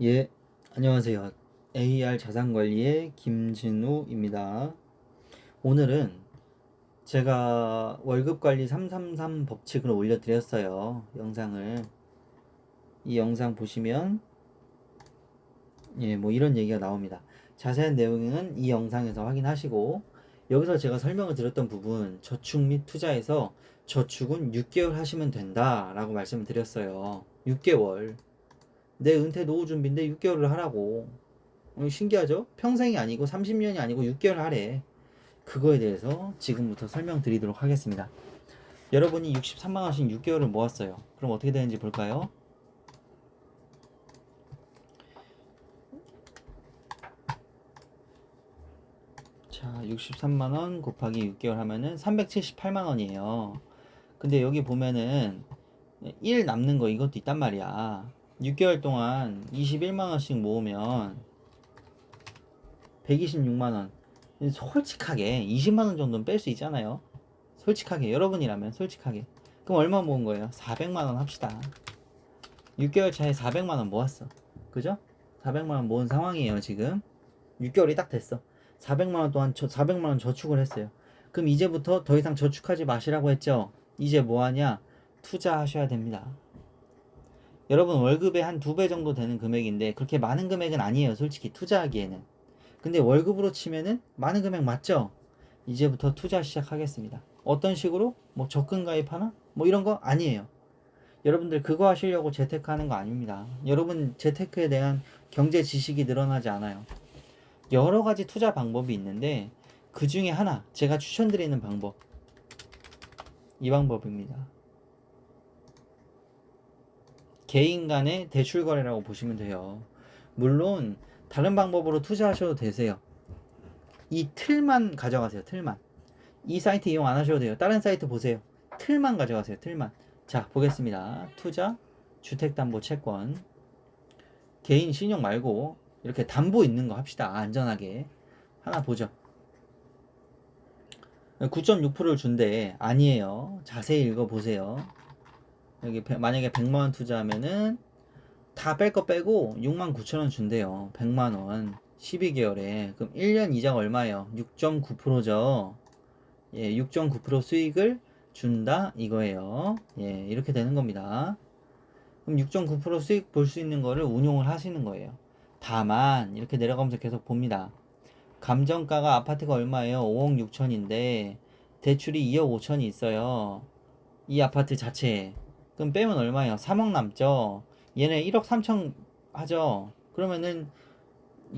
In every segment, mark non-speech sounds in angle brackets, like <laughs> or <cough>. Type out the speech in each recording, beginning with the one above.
예, 안녕하세요. AR 자산관리의 김진우입니다. 오늘은 제가 월급관리 333 법칙을 올려드렸어요. 영상을. 이 영상 보시면, 예, 뭐 이런 얘기가 나옵니다. 자세한 내용은 이 영상에서 확인하시고, 여기서 제가 설명을 드렸던 부분, 저축 및 투자에서 저축은 6개월 하시면 된다. 라고 말씀을 드렸어요. 6개월. 내 은퇴 노후 준비인데 6개월을 하라고. 어, 신기하죠? 평생이 아니고 30년이 아니고 6개월 하래. 그거에 대해서 지금부터 설명드리도록 하겠습니다. 여러분이 63만 원씩 6개월을 모았어요. 그럼 어떻게 되는지 볼까요? 자, 63만 원 곱하기 6개월 하면은 378만 원이에요. 근데 여기 보면은 1 남는 거 이것도 있단 말이야. 6개월 동안 21만원씩 모으면 126만원. 솔직하게 20만원 정도는 뺄 수 있잖아요. 솔직하게. 여러분이라면 솔직하게. 그럼 얼마 모은 거예요? 400만원 합시다. 6개월 차에 400만원 모았어. 그죠? 400만원 모은 상황이에요, 지금. 6개월이 딱 됐어. 400만원 동안 저, 400만원 저축을 했어요. 그럼 이제부터 더 이상 저축하지 마시라고 했죠? 이제 뭐 하냐? 투자하셔야 됩니다. 여러분 월급의 한 두 배 정도 되는 금액인데 그렇게 많은 금액은 아니에요 솔직히 투자하기에는. 근데 월급으로 치면은 많은 금액 맞죠? 이제부터 투자 시작하겠습니다. 어떤 식으로? 뭐 적금 가입하나? 뭐 이런 거 아니에요. 여러분들 그거 하시려고 재테크 하는 거 아닙니다. 여러분 재테크에 대한 경제 지식이 늘어나지 않아요. 여러 가지 투자 방법이 있는데 그 중에 하나 제가 추천드리는 방법. 이 방법입니다 개인 간의 대출 거래라고 보시면 돼요. 물론 다른 방법으로 투자하셔도 되세요. 이 틀만 가져가세요. 틀만. 이 사이트 이용 안 하셔도 돼요. 다른 사이트 보세요. 틀만 가져가세요. 틀만. 자, 보겠습니다. 투자, 주택담보 채권, 개인 신용 말고 이렇게 담보 있는 거 합시다. 안전하게. 하나 보죠. 9.6%를 준대. 아니에요. 자세히 읽어 보세요. 여기 만약에 100만 원 투자하면은 다 뺄 거 빼고 6만 9천 원 준대요. 100만 원. 12개월에. 그럼 1년 이자가 얼마예요? 6.9%죠. 예, 6.9% 수익을 준다 이거예요. 예, 이렇게 되는 겁니다. 그럼 6.9% 수익 볼 수 있는 거를 운용을 하시는 거예요. 다만 이렇게 내려가면서 계속 봅니다. 감정가가 아파트가 얼마예요? 5억 6천인데 대출이 2억 5천이 있어요. 이 아파트 자체에 그럼 빼면 얼마예요? 3억 남죠. 얘네 1억 3천 하죠. 그러면은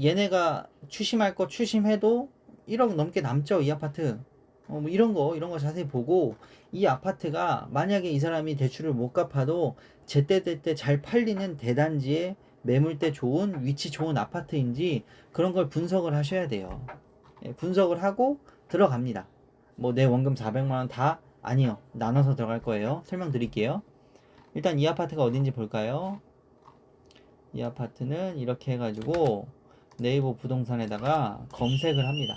얘네가 추심할 거 추심해도 1억 넘게 남죠. 이 아파트. 어, 뭐 이런 거, 이런 거 자세히 보고 이 아파트가 만약에 이 사람이 대출을 못 갚아도 제때 제때 잘 팔리는 대단지에 매물대 좋은 위치 좋은 아파트인지 그런 걸 분석을 하셔야 돼요. 예, 분석을 하고 들어갑니다. 뭐 내 원금 400만 원 다 아니요. 나눠서 들어갈 거예요. 설명드릴게요. 일단 이 아파트가 어딘지 볼까요? 이 아파트는 이렇게 해가지고 네이버 부동산에다가 검색을 합니다.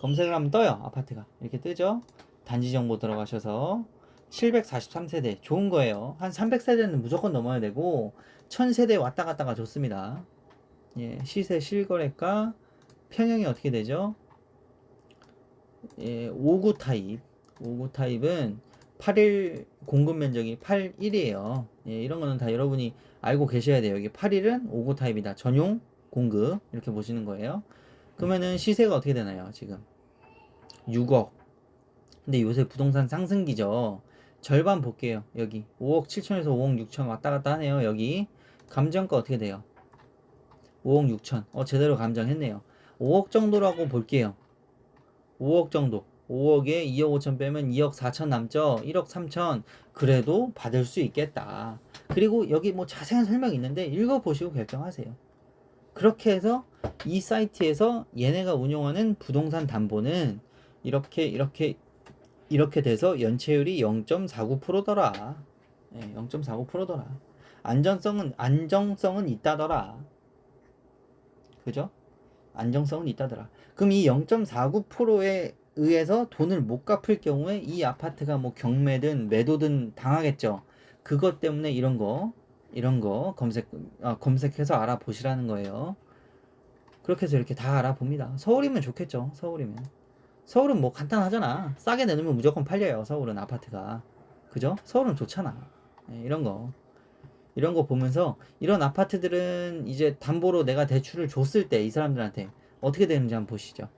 검색을 하면 떠요. 아파트가. 이렇게 뜨죠? 단지 정보 들어가셔서 743세대 좋은 거예요. 한 300세대는 무조건 넘어야 되고 1000세대 왔다 갔다가 좋습니다. 예, 시세 실거래가 평형이 어떻게 되죠? 예, 5구 타입. 5구 타입은 8일 공급 면적이 8일이에요. 예, 이런 거는 다 여러분이 알고 계셔야 돼요. 여기 8일은 5구 타입이다. 전용 공급 이렇게 보시는 거예요. 그러면은 시세가 어떻게 되나요? 지금 6억. 근데 요새 부동산 상승기죠. 절반 볼게요. 여기 5억 7천에서 5억 6천 왔다 갔다 하네요. 여기 감정가 어떻게 돼요? 5억 6천. 어 제대로 감정했네요. 5억 정도라고 볼게요. 5억 정도. 5억에 2억 5천 빼면 2억 4천 남죠? 1억 3천. 그래도 받을 수 있겠다. 그리고 여기 뭐 자세한 설명이 있는데 읽어보시고 결정하세요. 그렇게 해서 이 사이트에서 얘네가 운영하는 부동산 담보는 이렇게 이렇게 이렇게 돼서 연체율이 0.49%더라. 예, 0.49%더라. 안전성은 안정성은 있다더라. 그죠? 안정성은 있다더라. 그럼 이 0.49%에 의해서 돈을 못 갚을 경우에 이 아파트가 뭐 경매든 매도든 당하겠죠. 그것 때문에 이런 거 이런 거 검색 아, 검색해서 알아보시라는 거예요. 그렇게 해서 이렇게 다 알아봅니다. 서울이면 좋겠죠. 서울이면. 서울은 뭐 간단하잖아. 싸게 내놓으면 무조건 팔려요. 서울은 아파트가. 그죠? 서울은 좋잖아. 예, 이런 거. 이런 거 보면서 이런 아파트들은 이제 담보로 내가 대출을 줬을 때 이 사람들한테 어떻게 되는지 한번 보시죠.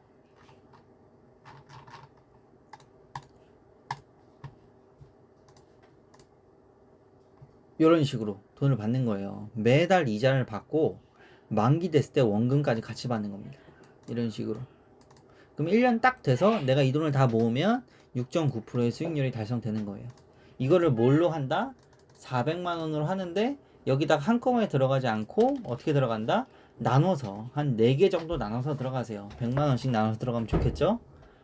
이런 식으로 돈을 받는 거예요. 매달 이자를 받고 만기 됐을 때 원금까지 같이 받는 겁니다. 이런 식으로. 그럼 1년 딱 돼서 내가 이 돈을 다 모으면 6.9%의 수익률이 달성되는 거예요. 이거를 뭘로 한다? 400만 원으로 하는데 여기다가 한꺼번에 들어가지 않고 어떻게 들어간다? 나눠서 한 4개 정도 나눠서 들어가세요. 100만 원씩 나눠서 들어가면 좋겠죠?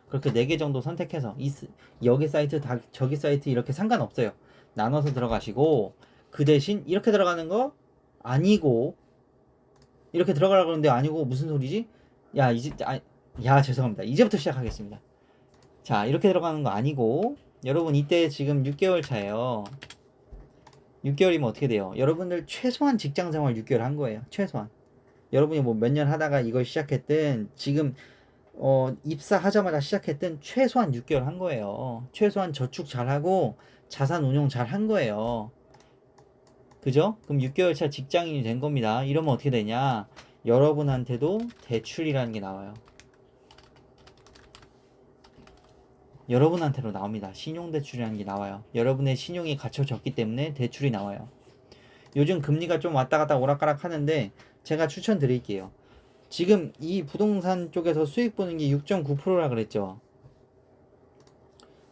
그렇게 4개 정도 선택해서 이, 스- 여기 사이트 다 저기 사이트 이렇게 상관없어요. 나눠서 들어가시고 그 대신 이렇게 들어가는 거 아니고 이렇게 들어가라고 그러는데 아니고 무슨 소리지? 야 이제 아, 야 죄송합니다. 이제부터 시작하겠습니다. 자 이렇게 들어가는 거 아니고 여러분 이때 지금 6개월 차예요. 6개월이면 어떻게 돼요? 여러분들 최소한 직장 생활 6개월 한 거예요. 최소한. 여러분이 뭐 몇 년 하다가 이걸 시작했든 지금 어, 입사하자마자 시작했든 최소한 6개월 한 거예요. 최소한 저축 잘하고 자산 운용 잘 한 거예요. 그죠? 그럼 6개월 차 직장인이 된 겁니다. 이러면 어떻게 되냐? 여러분한테도 대출이라는 게 나와요. 여러분한테로 나옵니다. 신용대출이라는 게 나와요. 여러분의 신용이 갖춰졌기 때문에 대출이 나와요. 요즘 금리가 좀 왔다 갔다 오락가락 하는데 제가 추천드릴게요. 지금 이 부동산 쪽에서 수익 보는 게 6.9%라 그랬죠.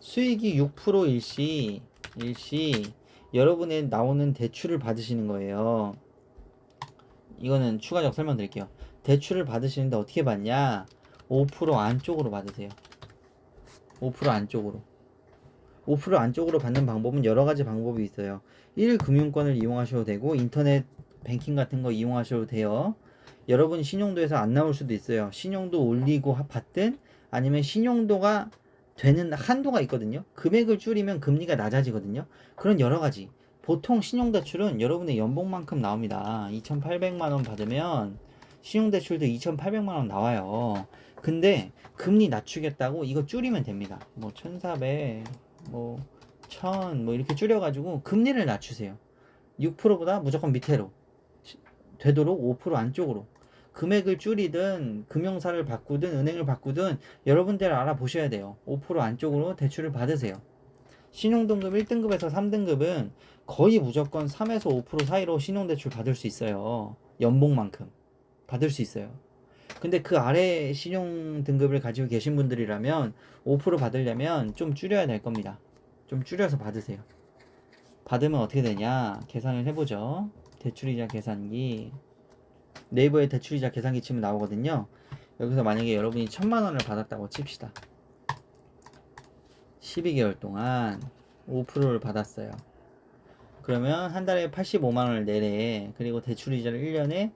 수익이 6% 일 시 일시 여러분의 나오는 대출을 받으시는 거예요. 이거는 추가적 설명드릴게요. 대출을 받으시는데 어떻게 받냐? 5% 안쪽으로 받으세요. 5% 안쪽으로. 5% 안쪽으로 받는 방법은 여러 가지 방법이 있어요. 1금융권을 이용하셔도 되고 인터넷 뱅킹 같은 거 이용하셔도 돼요. 여러분 신용도에서 안 나올 수도 있어요. 신용도 올리고 하- 받든 아니면 신용도가 되는 한도가 있거든요. 금액을 줄이면 금리가 낮아지거든요. 그런 여러 가지. 보통 신용대출은 여러분의 연봉만큼 나옵니다. 2,800만 원 받으면 신용대출도 2,800만 원 나와요. 근데 금리 낮추겠다고 이거 줄이면 됩니다. 뭐 1,400, 뭐 1,000, 뭐 이렇게 줄여가지고 금리를 낮추세요. 6%보다 무조건 밑으로. 되도록 5% 안쪽으로. 금액을 줄이든 금융사를 바꾸든 은행을 바꾸든 여러분들 알아보셔야 돼요. 5% 안쪽으로 대출을 받으세요. 신용등급 1등급에서 3등급은 거의 무조건 3에서 5% 사이로 신용대출 받을 수 있어요. 연봉만큼 받을 수 있어요. 근데 그 아래 신용등급을 가지고 계신 분들이라면 5% 받으려면 좀 줄여야 될 겁니다. 좀 줄여서 받으세요. 받으면 어떻게 되냐? 계산을 해보죠. 대출이자 계산기. 네이버에 대출이자 계산기 치면 나오거든요. 여기서 만약에 여러분이 천만 원을 받았다고 칩시다. 12개월 동안 5%를 받았어요. 그러면 한 달에 85만 원을 내래. 그리고 대출 이자를 1년에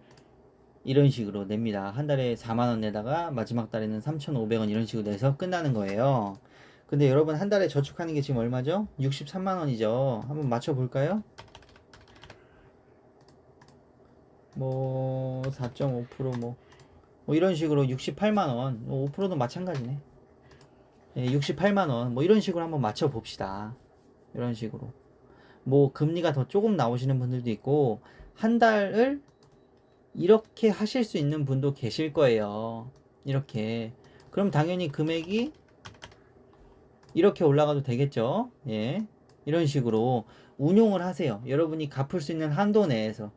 이런 식으로 냅니다. 한 달에 4만 원 내다가 마지막 달에는 3,500원 이런 식으로 내서 끝나는 거예요. 근데 여러분 한 달에 저축하는 게 지금 얼마죠? 63만 원이죠. 한번 맞춰 볼까요? 뭐 4.5%뭐 뭐 이런 식으로 68만 원, 뭐 5%도 마찬가지네. 예, 68만 원, 뭐 이런 식으로 한번 맞춰 봅시다. 이런 식으로. 뭐 금리가 더 조금 나오시는 분들도 있고 한 달을 이렇게 하실 수 있는 분도 계실 거예요. 이렇게. 그럼 당연히 금액이 이렇게 올라가도 되겠죠. 예. 이런 식으로 운용을 하세요. 여러분이 갚을 수 있는 한도 내에서.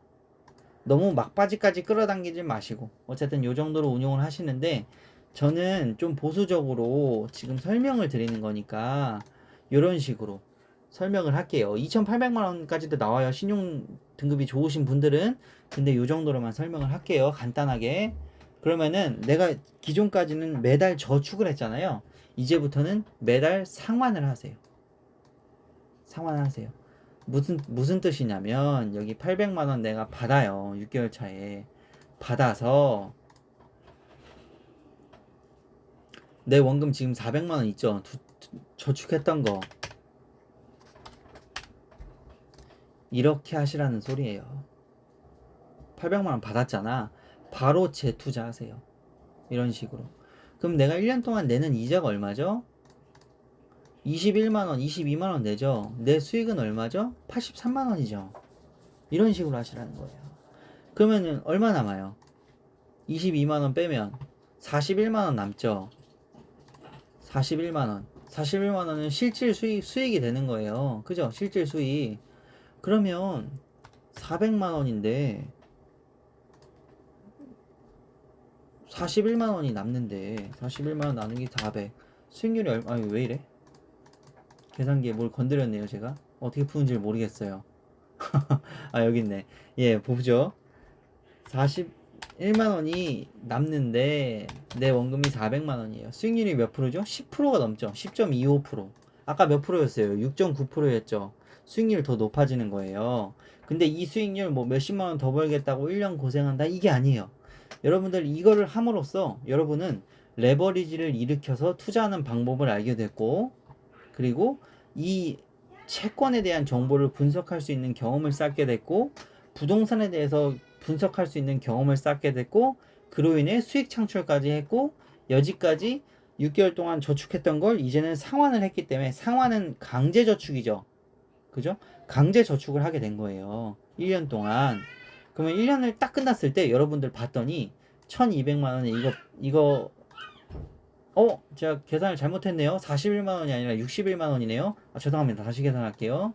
너무 막바지까지 끌어당기지 마시고. 어쨌든 요 정도로 운용을 하시는데 저는 좀 보수적으로 지금 설명을 드리는 거니까 이런 식으로 설명을 할게요. 2,800만 원까지도 나와요. 신용 등급이 좋으신 분들은 근데 요 정도로만 설명을 할게요. 간단하게. 그러면은 내가 기존까지는 매달 저축을 했잖아요. 이제부터는 매달 상환을 하세요. 상환을 하세요. 무슨 무슨 뜻이냐면 여기 800만 원 내가 받아요. 6개월 차에 받아서 내 원금 지금 400만 원 있죠. 두- 두- 저축했던 거 이렇게 하시라는 소리예요. 800만 원 받았잖아. 바로 재투자하세요. 이런 식으로. 그럼 내가 1년 동안 내는 이자가 얼마죠? 21만 원, 22만 원 내죠. 내 수익은 얼마죠? 83만 원이죠. 이런 식으로 하시라는 거예요. 그러면은 얼마 남아요? 22만 원 빼면 41만 원 남죠. 41만 원. 41만 원은 실질 수익 수익이 되는 거예요. 그죠? 실질 수익. 그러면 400만 원인데 41만 원이 남는데 41만 원 나누기 400 수익률이 얼마 아니 왜 이래? 계산기에 뭘 건드렸네요 제가. 어떻게 푸는지 모르겠어요. <laughs> 아 여기 있네. 예 보죠. 41만 원이 남는데 내 원금이 400만 원이에요. 수익률이 몇 프로죠? 10%가 넘죠. 10.25% 아까 몇 프로였어요? 6.9%였죠. 수익률이 더 높아지는 거예요. 근데 이 수익률 뭐 몇십만 원 더 벌겠다고 1년 고생한다? 이게 아니에요. 여러분들 이거를 함으로써 여러분은 레버리지를 일으켜서 투자하는 방법을 알게 됐고 그리고 이 채권에 대한 정보를 분석할 수 있는 경험을 쌓게 됐고 부동산에 대해서 분석할 수 있는 경험을 쌓게 됐고 그로 인해 수익 창출까지 했고 여지까지 6개월 동안 저축했던 걸 이제는 상환을 했기 때문에 상환은 강제 저축이죠. 그죠? 강제 저축을 하게 된 거예요. 1년 동안. 그러면 1년을 딱 끝났을 때 여러분들 봤더니 1200만 원에 이거 이거 어, 제가 계산을 잘못했네요. 41만 원이 아니라 61만 원이네요. 아, 죄송합니다. 다시 계산할게요.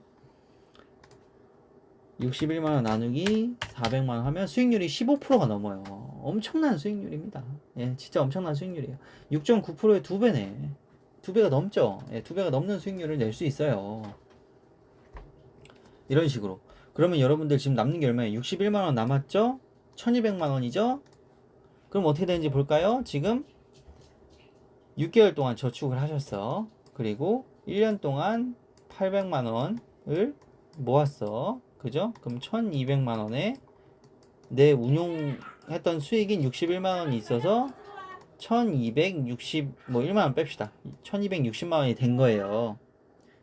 61만 원 나누기 400만 원 하면 수익률이 15%가 넘어요. 엄청난 수익률입니다. 예, 진짜 엄청난 수익률이에요. 6.9%의 두 배네. 두 배가 넘죠. 예, 두 배가 넘는 수익률을 낼 수 있어요. 이런 식으로. 그러면 여러분들 지금 남는 게 얼마예요? 61만 원 남았죠? 1200만 원이죠? 그럼 어떻게 되는지 볼까요? 지금 6개월 동안 저축을 하셨어. 그리고 1년 동안 800만 원을 모았어. 그죠? 그럼 1200만 원에 내 운용했던 수익인 61만 원이 있어서 1260, 뭐 1만 원 뺍시다. 1260만 원이 된 거예요.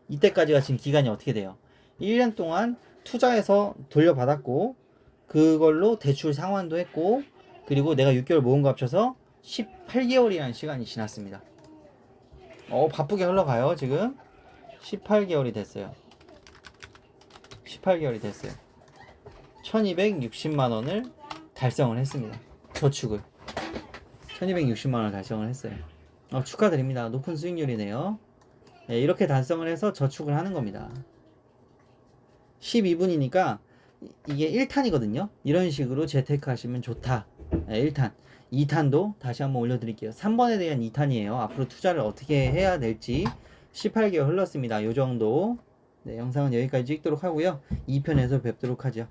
이때까지가 지금 기간이 어떻게 돼요? 1년 동안 투자해서 돌려받았고, 그걸로 대출 상환도 했고, 그리고 내가 6개월 모은 거 합쳐서 18개월이라는 시간이 지났습니다. 어, 바쁘게 흘러가요, 지금. 18개월이 됐어요. 18개월이 됐어요. 1260만 원을 달성을 했습니다. 저축을. 1260만 원을 달성을 했어요. 어, 축하드립니다. 높은 수익률이네요. 네, 이렇게 달성을 해서 저축을 하는 겁니다. 12분이니까 이게 1탄이거든요. 이런 식으로 재테크 하시면 좋다. 네, 1탄. 2탄도 다시 한번 올려드릴게요. 3번에 대한 2탄이에요. 앞으로 투자를 어떻게 해야 될지 18개월 흘렀습니다. 요 정도. 네, 영상은 여기까지 찍도록 하고요. 2편에서 뵙도록 하죠.